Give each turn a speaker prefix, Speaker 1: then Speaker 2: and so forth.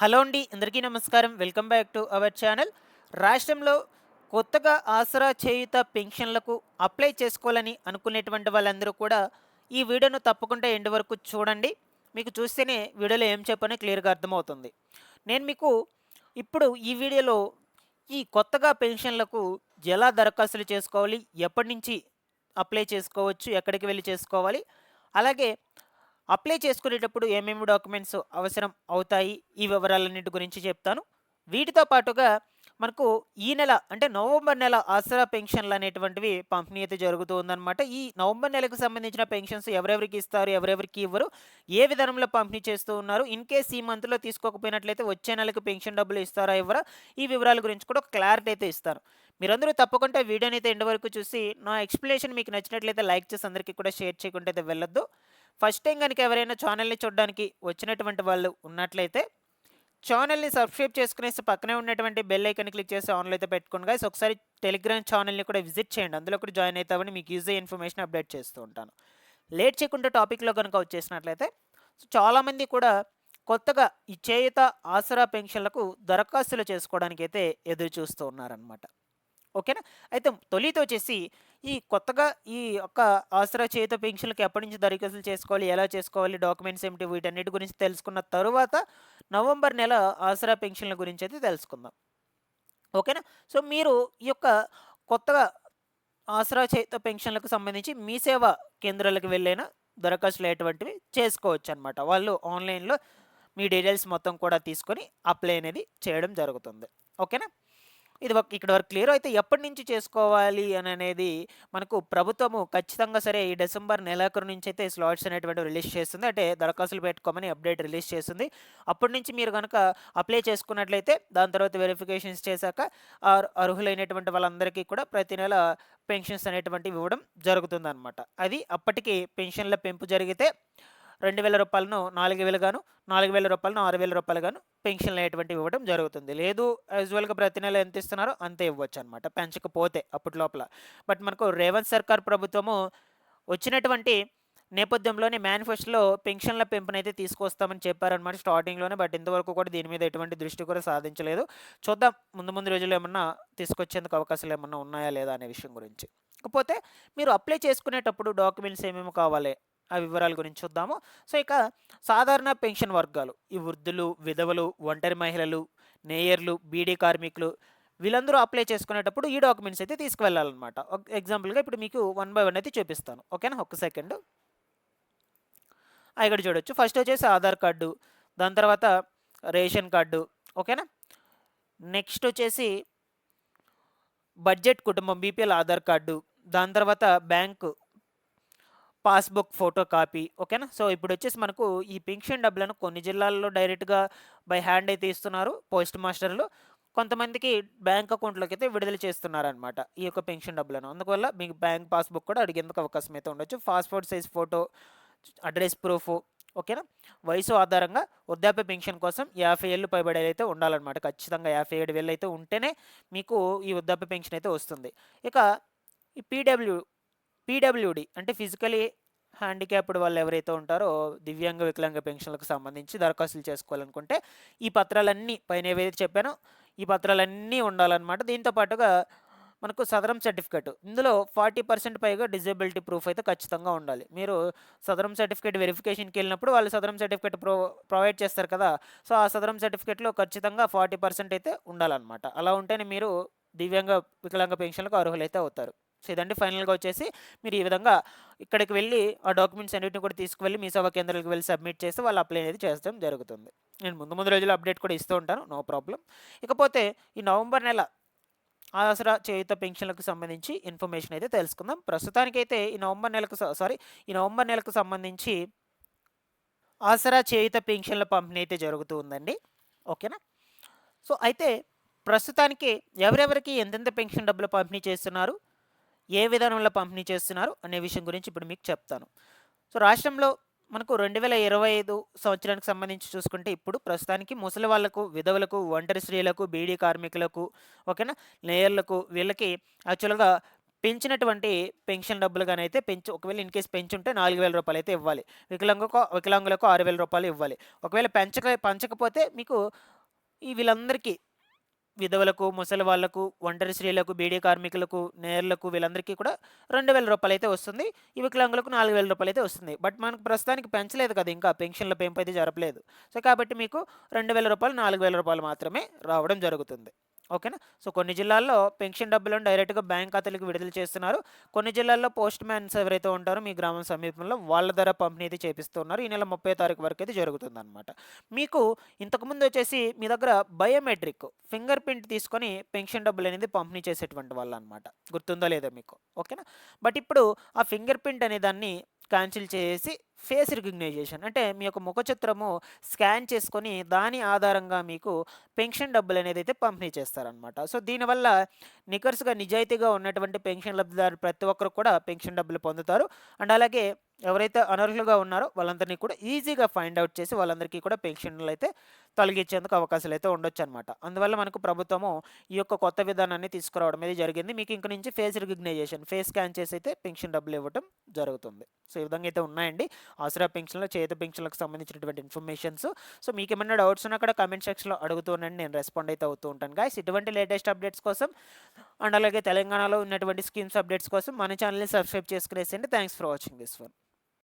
Speaker 1: Hello అండి అందరికీ నమస్కారం. Welcome back to our channel. రాష్ట్రంలో కొత్తగా ఆసరా చేయుత పెన్షన్లకు అప్లై చేసుకోవాలని అనుకునేటువంటి వాళ్ళందరూ కూడా ఈ వీడియోను తప్పకుండా ఎండ్ వరకు చూడండి. మీకు చూస్తేనే వీడియోలో ఏం చెప్పని క్లియర్గా అర్థమవుతుంది. నేను మీకు ఇప్పుడు ఈ వీడియోలో ఈ కొత్తగా పెన్షన్లకు ఎలా దరఖాస్తులు చేసుకోవాలి ఎప్పటి నుంచి అప్లై చేసుకోవచ్చు ఎక్కడికి వెళ్ళి చేసుకోవాలి అలాగే అప్లై చేసుకునేటప్పుడు ఏమేమి డాక్యుమెంట్స్ అవసరం అవుతాయి? ఈ వివరాలన్నిటి గురించి చెప్తాను. వీటితో పాటుగా మనకు ఈ నెల అంటే నవంబర్ నెల ఆసరా పెన్షన్లు అనేటువంటివి పంపిణీ అయితే జరుగుతూ ఉందన్నమాట. ఈ నవంబర్ నెలకు సంబంధించిన పెన్షన్స్ ఎవరెవరికి ఇస్తారు? ఎవరెవరికి ఇవ్వరు? ఏ విధానంలో పంపిణీ చేస్తూ ఉన్నారు? ఇన్ కేస్ ఈ మంత్లో తీసుకోకపోయినట్లయితే వచ్చే నెలకు పెన్షన్ డబ్బులు ఇస్తారా? ఇవ్వరా? ఈ వివరాల గురించి కూడా ఒక క్లారిటీ అయితే ఇస్తారు. మీరందరూ తప్పకుండా వీడియోని అయితే ఎండ్ వరకు చూసి నా ఎక్స్ప్లెనేషన్ మీకు నచ్చినట్లయితే లైక్ చేసి అందరికీ కూడా షేర్ చేయకుండా అయితే వెళ్ళొద్దు. ఫస్ట్ టైం కనుక ఎవరైనా ఛానల్ని చూడడానికి వచ్చినటువంటి వాళ్ళు ఉన్నట్లయితే ఛానల్ని సబ్స్క్రైబ్ చేసుకునేసి పక్కనే ఉన్నటువంటి బెల్ ఐకన్ క్లిక్ చేసి ఆన్లో అయితే పెట్టుకోండి గాయస్. ఒకసారి టెలిగ్రామ్ ఛానల్ని కూడా విజిట్ చేయండి. అందులో కూడా జాయిన్ అవుతామని మీకు యూజ్ అయ్యే ఇన్ఫర్మేషన్ అప్డేట్ చేస్తూ ఉంటాను. లేట్ చేయకుండా టాపిక్లో కనుక వచ్చేసినట్లయితే సో చాలామంది కూడా కొత్తగా ఈ చేయుత ఆసరా పెన్షన్లకు దరఖాస్తులు చేసుకోవడానికి అయితే ఎదురు చూస్తూ ఉన్నారనమాట ఓకేనా? అయితే తొలితో వచ్చేసి ఈ కొత్తగా ఈ యొక్క ఆసరా చేత పెన్షన్లకి ఎప్పటి నుంచి దరఖాస్తులు చేసుకోవాలి ఎలా చేసుకోవాలి డాక్యుమెంట్స్ ఏమిటి వీటన్నిటి గురించి తెలుసుకున్న తరువాత నవంబర్ నెల ఆసరా పెన్షన్ల గురించి అయితే తెలుసుకుందాం. ఓకేనా? సో మీరు ఈ యొక్క కొత్తగా ఆసరా చేత పెన్షన్లకు సంబంధించి మీ సేవా కేంద్రాలకు వెళ్ళైనా దరఖాస్తులు అటువంటివి చేసుకోవచ్చు అనమాట వాళ్ళు ఆన్లైన్లో మీ డీటెయిల్స్ మొత్తం కూడా తీసుకొని అప్లై అనేది చేయడం జరుగుతుంది. ఓకేనా? ఇది ఇక్కడ వరకు క్లియర్ అయితే ఎప్పటి నుంచి చేసుకోవాలి అని అనేది మనకు ప్రభుత్వము ఖచ్చితంగా సరే ఈ డిసెంబర్ నెలాఖరు నుంచి అయితే స్లాట్స్ అనేటువంటి రిలీజ్ చేస్తుంది. అంటే దరఖాస్తులు పెట్టుకోమని అప్డేట్ రిలీజ్ చేస్తుంది. అప్పటి నుంచి మీరు కనుక అప్లై చేసుకున్నట్లయితే దాని తర్వాత వెరిఫికేషన్స్ చేశాక అర్హులైనటువంటి వాళ్ళందరికీ కూడా ప్రతి నెల పెన్షన్స్ అనేటువంటివి ఇవ్వడం జరుగుతుందన్నమాట. అది అప్పటికి పెన్షన్ల పెంపు జరిగితే రెండు వేల రూపాయలను నాలుగు వేలు గాను నాలుగు వేల రూపాయలను ఆరు వేల రూపాయలు గాను పెన్షన్లు అనేటువంటివి ఇవ్వడం జరుగుతుంది. లేదు యాజువల్గా ప్రతి నెల ఎంత ఇస్తున్నారో అంతే ఇవ్వచ్చు అనమాట పెంచకపోతే అప్పటి లోపల. బట్ మనకు రేవంత్ సర్కార్ ప్రభుత్వము వచ్చినటువంటి నేపథ్యంలోనే మేనిఫెస్టోలో పెన్షన్ల పెంపునైతే తీసుకొస్తామని చెప్పారనమాట స్టార్టింగ్లోనే. బట్ ఇంతవరకు కూడా దీని మీద ఎటువంటి దృష్టి కూడా సాధించలేదు. చూద్దాం ముందు ముందు రోజుల్లో ఏమన్నా తీసుకొచ్చేందుకు అవకాశాలు ఏమన్నా ఉన్నాయా లేదా అనే విషయం గురించి. ఇకపోతే మీరు అప్లై చేసుకునేటప్పుడు డాక్యుమెంట్స్ ఏమేమి కావాలి? ఆ వివరాల గురించి చూద్దాము. సో ఇక సాధారణ పెన్షన్ వర్గాలు ఈ వృద్ధులు విధవలు ఒంటరి మహిళలు నేయర్లు బీడీ కార్మికులు వీళ్ళందరూ అప్లై చేసుకునేటప్పుడు ఈ డాక్యుమెంట్స్ అయితే తీసుకువెళ్ళాలన్నమాట. ఎగ్జాంపుల్గా ఇప్పుడు మీకు వన్ బై వన్ అయితే చూపిస్తాను. ఓకేనా? ఒక్క సెకండ్. ఆ, ఇక్కడ చూడొచ్చు. ఫస్ట్ వచ్చేసి ఆధార్ కార్డు దాని తర్వాత రేషన్ కార్డు ఓకేనా? నెక్స్ట్ వచ్చేసి బడ్జెట్ కుటుంబం బీపీఎల్ ఆధార్ కార్డు దాని తర్వాత బ్యాంకు పాస్బుక్ ఫోటో కాపీ ఓకేనా? సో ఇప్పుడు వచ్చేసి మనకు ఈ పెన్షన్ డబ్బులను కొన్ని జిల్లాల్లో డైరెక్ట్గా బై హ్యాండ్ అయితే ఇస్తున్నారు పోస్ట్ మాస్టర్లు. కొంతమందికి బ్యాంక్ అకౌంట్లోకి అయితే విడుదల చేస్తున్నారనమాట ఈ యొక్క పెన్షన్ డబ్బులను. అందువల్ల మీకు బ్యాంక్ పాస్బుక్ కూడా అడిగేందుకు అవకాశం అయితే ఉండొచ్చు. Passport size photo address proof ఓకేనా? వయసు ఆధారంగా వృద్ధాప్య పెన్షన్ కోసం యాభై ఏళ్ళు పైబడి అయితే ఉండాలన్నమాట. ఖచ్చితంగా యాభై ఏడు వేలు అయితే ఉంటేనే మీకు ఈ వృద్ధాప్య పెన్షన్ అయితే వస్తుంది. ఇక ఈ పీడబ్ల్యూ పీడబ్ల్యూడి అంటే ఫిజికలీ హ్యాండిక్యాప్డ్ వాళ్ళు ఎవరైతే ఉంటారో దివ్యాంగ వికలాంగ పెన్షన్లకు సంబంధించి దరఖాస్తులు చేసుకోవాలనుకుంటే ఈ పత్రాలన్నీ పైన ఏవైతే చెప్పానో ఈ పత్రాలన్నీ ఉండాలన్నమాట. దీంతో పాటుగా మనకు సదరం సర్టిఫికేట్. ఇందులో ఫార్టీ పర్సెంట్ పైగా డిజేబిలిటీ ప్రూఫ్ అయితే ఖచ్చితంగా ఉండాలి. మీరు సదరం సర్టిఫికేట్ వెరిఫికేషన్కి వెళ్ళినప్పుడు వాళ్ళు సదరం సర్టిఫికేట్ ప్రో ప్రొవైడ్ చేస్తారు కదా! సో ఆ సదరం సర్టిఫికేట్లో ఖచ్చితంగా ఫార్టీ పర్సెంట్ అయితే ఉండాలన్నమాట. అలా ఉంటేనే మీరు దివ్యాంగ వికలాంగ పెన్షన్లకు అర్హులైతే అవుతారు. సో ఇదండి ఫైనల్గా వచ్చేసి మీరు ఈ విధంగా ఇక్కడికి వెళ్ళి ఆ డాక్యుమెంట్స్ అన్నిటిని కూడా తీసుకువెళ్ళి మీ సభా కేంద్రాలకు వెళ్ళి సబ్మిట్ చేసి వాళ్ళు అప్లై అనేది చేస్తడం జరుగుతుంది. నేను ముందు ముందు రోజుల్లో అప్డేట్ కూడా ఇస్తూ ఉంటాను నో ప్రాబ్లం. ఇకపోతే ఈ నవంబర్ నెల ఆసరా చేయుత పెన్షన్లకు సంబంధించి ఇన్ఫర్మేషన్ అయితే తెలుసుకుందాం. ప్రస్తుతానికైతే ఈ నవంబర్ నెలకు సారీ ఈ నవంబర్ నెలకు సంబంధించి ఆసరా చేయుత పెన్షన్ల పంపిణీ అయితే జరుగుతూ ఉందండి. ఓకేనా? సో అయితే ప్రస్తుతానికి ఎవరెవరికి ఎంతెంత పెన్షన్ డబ్బులు పంపిణీ చేస్తున్నారు? ఏ విధానంలో పంపిణీ చేస్తున్నారు అనే విషయం గురించి ఇప్పుడు మీకు చెప్తాను. సో రాష్ట్రంలో మనకు రెండు వేల ఇరవై ఐదు సంవత్సరానికి సంబంధించి చూసుకుంటే ఇప్పుడు ప్రస్తుతానికి ముసలి వాళ్ళకు విధవులకు ఒంటరి స్త్రీలకు బీడీ కార్మికులకు ఓకేనా లేయర్లకు వీళ్ళకి యాక్చువల్గా పెంచినటువంటి పెన్షన్ డబ్బులు కానీ అయితే పెంచు ఒకవేళ ఇన్ కేస్ పెంచుంటే నాలుగు వేల రూపాయలు అయితే ఇవ్వాలి. వికలాంగులకు వికలాంగులకు ఆరు వేల రూపాయలు ఇవ్వాలి. ఒకవేళ పెంచక పంచకపోతే మీకు ఈ వీళ్ళందరికీ విధవలకు ముసలి వాళ్ళకు ఒంటరి స్త్రీలకు బీడీ కార్మికులకు నేర్లకు వీళ్ళందరికీ కూడా రెండు వేల రూపాయలు అయితే వస్తుంది. ఈ వికలాంగులకు నాలుగు వేల రూపాయలు అయితే వస్తుంది. బట్ మనకు ప్రస్తుతానికి పెంచలేదు కదా ఇంకా పెన్షన్ల పెంపు అయితే జరపలేదు. సో కాబట్టి మీకు రెండు వేల రూపాయలు నాలుగు వేల రూపాయలు మాత్రమే రావడం జరుగుతుంది. ఓకేనా? సో కొన్ని జిల్లాల్లో పెన్షన్ డబ్బులను డైరెక్ట్గా బ్యాంక్ ఖాతాలకు విడుదల చేస్తున్నారు. కొన్ని జిల్లాల్లో పోస్ట్ మ్యాన్స్ ఎవరైతే ఉంటారో మీ గ్రామం సమీపంలో వాళ్ళ ద్వారా పంపిణీ అయితే చేపిస్తున్నారు. ఈ నెల ముప్పై తారీఖు వరకు అయితే జరుగుతుంది అనమాట మీకు ఇంతకుముందు వచ్చేసి మీ దగ్గర బయోమెట్రిక్ ఫింగర్ ప్రింట్ తీసుకొని పెన్షన్ డబ్బులు అనేది పంపిణీ చేసేటువంటి వాళ్ళు అనమాట గుర్తుందో లేదో మీకు. ఓకేనా? బట్ ఇప్పుడు ఆ ఫింగర్ ప్రింట్ అనే దాన్ని క్యాన్సిల్ చేసి ఫేస్ రికగ్నైజేషన్. అంటే మీ యొక్క ముఖ చిత్రము స్కాన్ చేసుకొని దాని ఆధారంగా మీకు పెన్షన్ డబ్బులు అనేది అయితే పంపిణీ చేస్తారనమాట సో దీనివల్ల నికర్స్గా నిజాయితీగా ఉన్నటువంటి పెన్షన్ లబ్ధిదారు ప్రతి ఒక్కరు కూడా పెన్షన్ డబ్బులు పొందుతారు. అండ్ అలాగే ఎవరైతే అనర్హులుగా ఉన్నారో వాళ్ళందరినీ కూడా ఈజీగా ఫైండ్ అవుట్ చేసి వాళ్ళందరికీ కూడా పెన్షన్లు అయితే తొలగించేందుకు అవకాశాలు అయితే ఉండొచ్చు అనమాట అందువల్ల మనకు ప్రభుత్వము ఈ యొక్క కొత్త విధానాన్ని తీసుకురావడం అనేది జరిగింది. మీకు ఇంక నుంచి ఫేస్ రికగ్నైజేషన్ ఫేస్ స్కాన్ చేసి అయితే పెన్షన్ డబ్బులు ఇవ్వడం జరుగుతుంది. సో ఈ విధంగా అయితే ఉన్నాయండి. ఆసరా పెన్షన్లు చేత పెన్షన్లకు సంబంధించినటువంటి ఇన్ఫర్మేషన్స్. సో మీకు ఏమైనా డౌట్స్ ఉన్నా అక్కడ కమెంట్ సెక్షన్లో అడుగుతూనండి నేను రెస్పాండ్ అయితే అవుతూ ఉంటాను. గాయస్ ఇటువంటి లేటెస్ట్ అప్డేట్స్ కోసం అండ్ అలాగే తెలంగాణలో ఉన్నటువంటి స్కీమ్స్ అప్డేట్స్ కోసం మన ఛానల్ని subscribe చేసుకునేసండి thanks for watching this one.